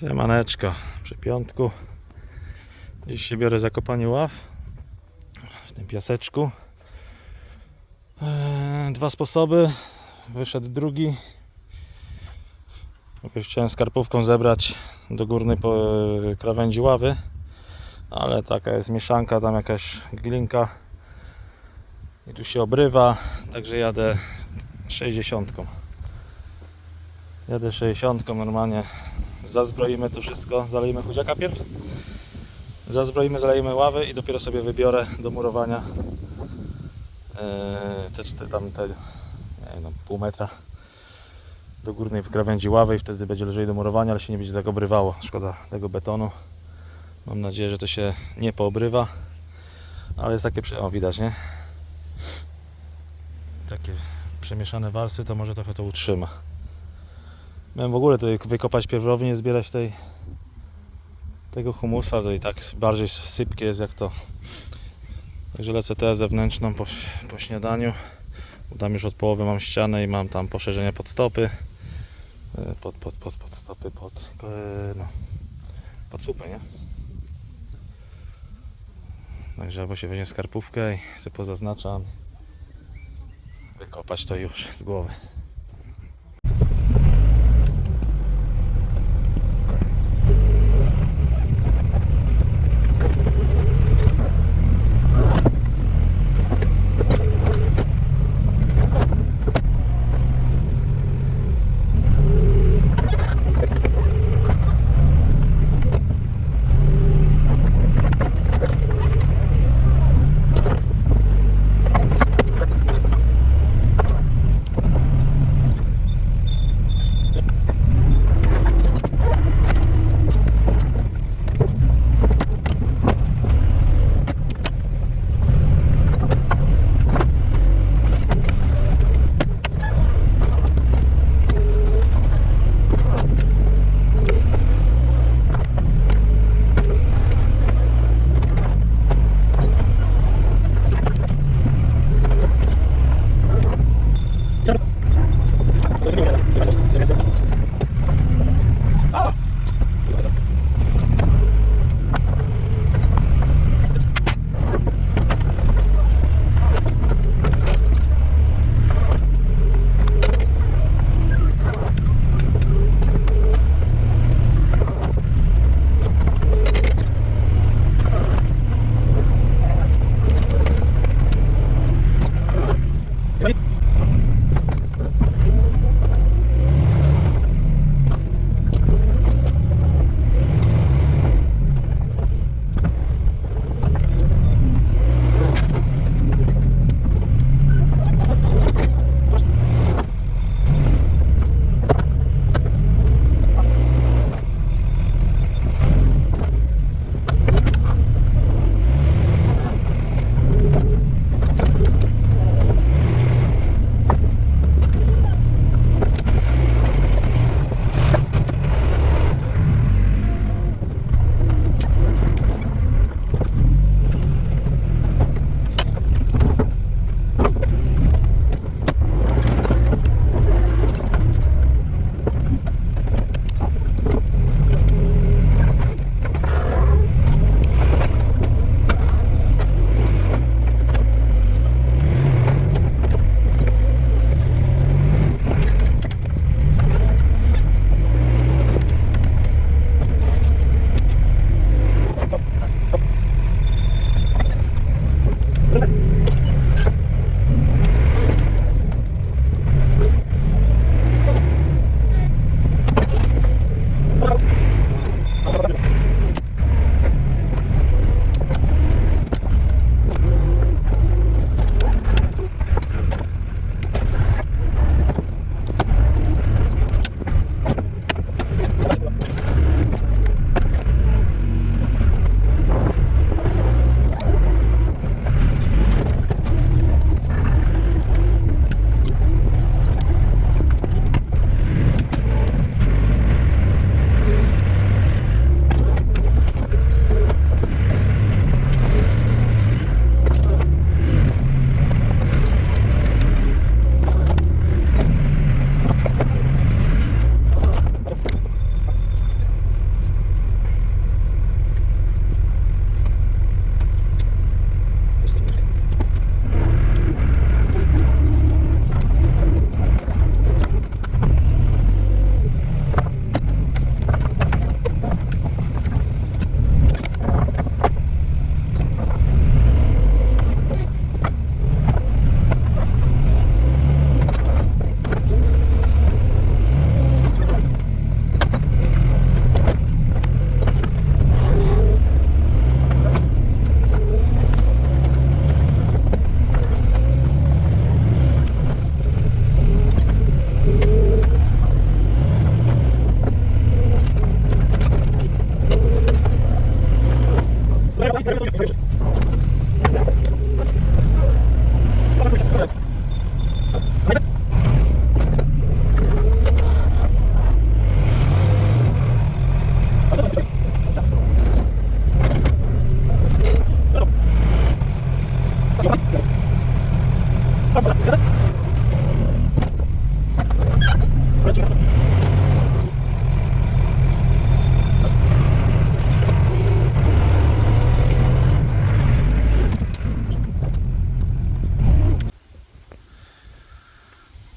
Siemaneczko, przy piątku. Dziś się biorę za kopanie ław w tym piaseczku. Eee, Dwa sposoby. Wyszedł drugi. Chciałem skarpówką zebrać do górnej krawędzi ławy, ale taka jest mieszanka, tam jakaś glinka i tu się obrywa, także jadę 60. Jadę 60 normalnie zazbroimy to wszystko, zalejemy chudziaka pierw, zazbroimy, zalejemy ławy i dopiero sobie wybiorę do murowania eee, te, czte- tam te, wiem, no, pół metra do górnej krawędzi ławy i wtedy będzie lżej do murowania, ale się nie będzie tak obrywało. Szkoda tego betonu. Mam nadzieję, że to się nie poobrywa, ale jest takie, o widać, nie? Takie przemieszane warstwy, to może trochę to utrzyma. Miałem w ogóle tutaj wykopać pierwownię, zbierać tej tego humusa, to i tak bardziej sypkie jest jak to. Także lecę tę zewnętrzną po, po śniadaniu. Tam już od połowy mam ścianę i mam tam poszerzenie pod stopy. E, Pod, pod, pod, pod stopy, pod, e, no, pod słupy, nie? Także albo się weźmie skarpówkę i sobie pozaznaczam. Wykopać to już z głowy.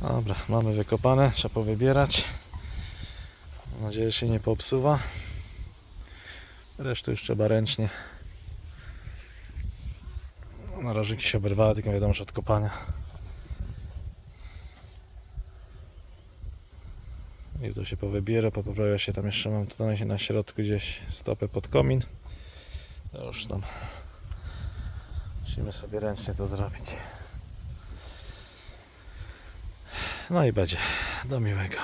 Dobra, mamy wykopane, trzeba powybierać. Mam nadzieję, że się nie popsuwa. Resztę już trzeba ręcznie no, Narożniki się oberwały, tylko wiadomo, że od kopania. I tu się powybiera, poprawia się tam jeszcze mam tutaj na środku gdzieś stopę pod komin. To już tam musimy sobie ręcznie to zrobić. No i będzie. Do miłego.